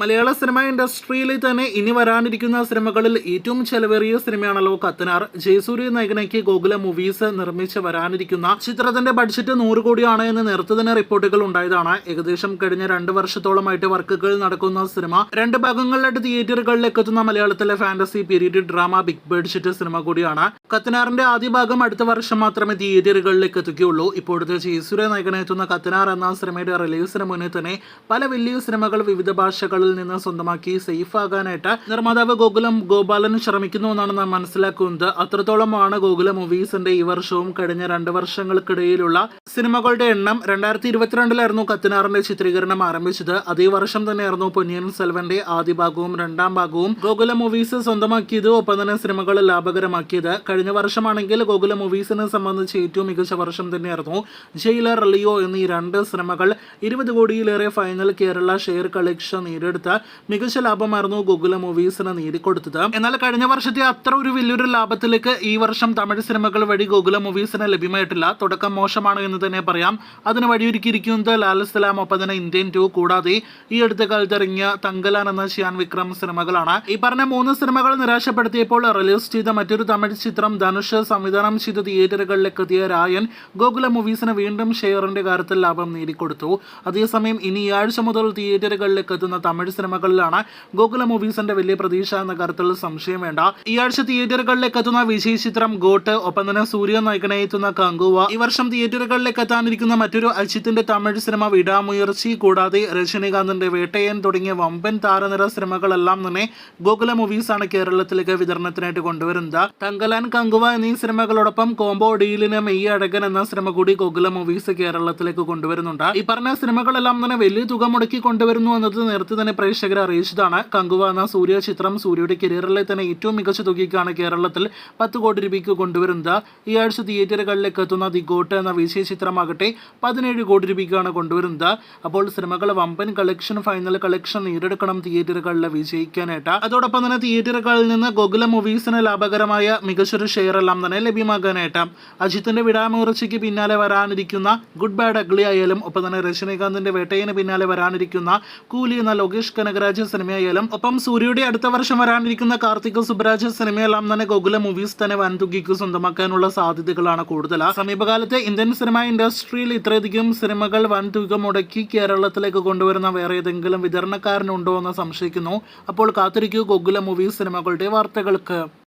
മലയാള cinema ഇൻഡസ്ട്രിയിൽ തന്നെ ഇനി വരാനിരിക്കുന്ന സിനിമകളിൽ ഏറ്റവും ചെലവേറിയ സിനിമയാണല്ലോ കത്തനാർ. ജയസൂര്യ നായകനയ്ക്ക് ഗോകുല മൂവീസ് നിർമ്മിച്ച് വരാനിരിക്കുന്ന ചിത്രത്തിന്റെ ബഡ്ജറ്റ് നൂറ് കോടിയാണ് എന്ന് നേരത്തെ തന്നെ റിപ്പോർട്ടുകൾ ഉണ്ടായതാണ്. ഏകദേശം കഴിഞ്ഞ രണ്ട് വർഷത്തോളമായിട്ട് വർക്കുകൾ നടക്കുന്ന സിനിമ രണ്ട് ഭാഗങ്ങളിലായിട്ട് തിയേറ്ററുകളിലേക്ക് എത്തുന്ന മലയാളത്തിലെ fantasy period drama big budget cinema കൂടിയാണ്. കത്തനാറിന്റെ ആദ്യ ഭാഗം അടുത്ത വർഷം മാത്രമേ തിയേറ്ററുകളിലേക്ക് എത്തുകയുള്ളൂ. ഇപ്പോഴത്തെ ജയസൂര്യ നായകനെത്തുന്ന കത്തനാർ എന്ന സിനിമയുടെ റിലീസിന് മുന്നേ തന്നെ പല വലിയ സിനിമകൾ വിവിധ ഭാഷകളിൽ നിന്ന് സ്വന്തമാക്കി സേഫ് ആകാനായിട്ട് നിർമ്മാതാവ് ഗോകുലം ഗോപാലൻ ശ്രമിക്കുന്നു എന്നാണ് നാം മനസ്സിലാക്കുന്നത്. അത്രത്തോളമാണ് ഗോകുല മൂവീസിന്റെ ഈ വർഷവും കഴിഞ്ഞ രണ്ട് വർഷങ്ങൾക്കിടയിലുള്ള സിനിമകളുടെ എണ്ണം. രണ്ടായിരത്തി ഇരുപത്തിരണ്ടിലായിരുന്നു കത്തിനാറിന്റെ ചിത്രീകരണം ആരംഭിച്ചത്. അതേ വർഷം തന്നെയായിരുന്നു പൊന്നിയൻ സെൽവന്റെ ആദ്യ ഭാഗവും രണ്ടാം ഭാഗവും ഗോകുല മൂവീസ് സ്വന്തമാക്കിയത്. ഒപ്പം തന്നെ സിനിമകൾ ലാഭകരമാക്കിയത്. കഴിഞ്ഞ വർഷമാണെങ്കിൽ ഗോകുല മൂവീസിനെ സംബന്ധിച്ച് ഏറ്റവും മികച്ച വർഷം തന്നെയായിരുന്നു. ജയിലർ ലിയോ എന്നീ രണ്ട് സിനിമകൾ ഇരുപത് കോടിയിലേറെ ഫൈനൽ കേരള ഷെയർ കളക്ഷൻ നേടിയെടുത്ത മികച്ച ലാഭമായിരുന്നു ഗോകുല മൂവീസിന് നേടിക്കൊടുത്തത് എന്നാൽ കഴിഞ്ഞ വർഷത്തെ അത്ര ഒരു വലിയൊരു ലാഭത്തിലേക്ക് ഈ വർഷം തമിഴ് സിനിമകൾ വഴി ഗോകുല മൂവീസിന് ലഭ്യമായിട്ടില്ല. തുടക്കം മോശമാണ് എന്ന് തന്നെ പറയാം. അതിന് വഴിയൊരുക്കിയിരിക്കുന്നത് ലാലസ്ലാം സലാം ഒപ്പം ഇന്ത്യൻ ടു കൂടാതെ ഈ അടുത്ത കാലത്ത് ഇറങ്ങിയ തങ്കലാൻ എന്ന ഷിയാൻ വിക്രം സിനിമകളാണ്. ഈ പറഞ്ഞ മൂന്ന് സിനിമകൾ നിരാശപ്പെടുത്തിയപ്പോൾ റിലീസ് ചെയ്ത മറ്റൊരു തമിഴ് ചിത്രം ധനുഷ് സംവിധാനം ചെയ്ത തിയേറ്ററുകളിലേക്ക് എത്തിയ രായൻ ഗോകുല മൂവീസിന് വീണ്ടും ഷെയറിന്റെ കാര്യത്തിൽ ലാഭം നേടിക്കൊടുത്തു. അതേസമയം ഇനി ഈ ആഴ്ച മുതൽ തിയേറ്ററുകളിലേക്ക് എത്തുന്ന തമിഴ് സിനിമകളിലാണ് ഗോകുല മൂവീസിന്റെ വലിയ പ്രതീക്ഷ എന്ന കാര്യത്തിൽ സംശയം വേണ്ട. ഈ ആഴ്ച തിയേറ്ററുകളിലേക്ക് എത്തുന്ന വിജയ് ചിത്രം ഗോട്ട് ഒപ്പം തന്നെ സൂര്യ നായകനെ എത്തുന്ന കങ്കുവ. ഈ വർഷം തിയേറ്ററുകളിലേക്ക് എത്താനിരിക്കുന്ന മറ്റൊരു അജിത്തിന്റെ തമിഴ് സിനിമ വിടാമുയർച്ചി കൂടാതെ രജനീകാന്തിന്റെ വേട്ടയൻ തുടങ്ങിയ വമ്പൻ താരനിര സിനിമകളെല്ലാം തന്നെ ഗോകുല മൂവീസാണ് കേരളത്തിലേക്ക് വിതരണത്തിനായിട്ട് കൊണ്ടുവരുന്നത്. തങ്കലാൻ കങ്കുവ എന്നീ സിനിമകളോടൊപ്പം കോംബോ ഡീലിന് മെയ് അഴകൻ എന്ന സിനിമ കൂടി ഗോകുല മൂവീസ് കേരളത്തിലേക്ക് കൊണ്ടുവരുന്നുണ്ട്. ഈ പറഞ്ഞ സിനിമകളെല്ലാം തന്നെ വലിയ തുക മുടക്കി കൊണ്ടുവരുന്നു എന്നത് നേരത്തെ തന്നെ പ്രേക്ഷകരെ അറിയിച്ചതാണ്. കങ്കുവ എന്ന സൂര്യ ചിത്രം സൂര്യയുടെ കരിയറിലെ തന്നെ ഏറ്റവും മികച്ച തുകയ്ക്കാണ് കേരളത്തിൽ പത്ത് കോടി രൂപയ്ക്ക് കൊണ്ടുവരുന്നത്. ഈ ആഴ്ച തിയേറ്ററുകളിലേക്ക് എത്തുന്ന ദി ഗോട്ട് എന്ന വിജയ ചിത്രമാകട്ടെ പതിനേഴ് കോടി രൂപയ്ക്കാണ് കൊണ്ടുവരുന്നത്. അപ്പോൾ സിനിമകൾ വമ്പൻ കളക്ഷൻ ഫൈനൽ കളക്ഷൻ നേടിയെടുക്കണം തിയേറ്ററുകളിൽ വിജയിക്കാനായിട്ട്. അതോടൊപ്പം തന്നെ തിയേറ്ററുകളിൽ നിന്ന് ഗോകുല മൂവീസിന് ലാഭകരമായ മികച്ചൊരു ഷെയർ എല്ലാം തന്നെ ലഭ്യമാകാനായിട്ട് അജിത്തിന്റെ വിടാമുറച്ചയ്ക്ക് പിന്നാലെ വരാനിരിക്കുന്ന ഗുഡ് ബാഡ് അഗ്ലി ആയാലും ഒപ്പം തന്നെ രജനീകാന്തിന്റെ വേട്ടയിന് പിന്നാലെ വരാനിരിക്കുന്ന കൂലി എന്ന ലോകേഷ് കനകരാജ് സിനിമയായാലും ഒപ്പം സൂര്യയുടെ അടുത്ത വർഷം വരാനിരിക്കുന്ന കാർത്തിക സുബ്രാജ സിനിമയെല്ലാം തന്നെ ഗോകുല മൂവീസ് തന്നെ വൻതുകയ്ക്ക് സ്വന്തമാക്കാനുള്ള സാധ്യതകളാണ് കൂടുതൽ. സമീപകാലത്തെ ഇന്ത്യൻ സിനിമ ഇൻഡസ്ട്രിയിൽ ഇത്രയധികം സിനിമകൾ വൻതുക മുടക്കി കേരളത്തിലേക്ക് കൊണ്ടുവരുന്ന വേറെ ഏതെങ്കിലും വിതരണക്കാരനുണ്ടോ എന്ന് സംശയിക്കുന്നു. അപ്പോൾ കാത്തിരിക്കൂ ഗോകുല മൂവീസ് സിനിമകളുടെ വാർത്തകൾക്ക്.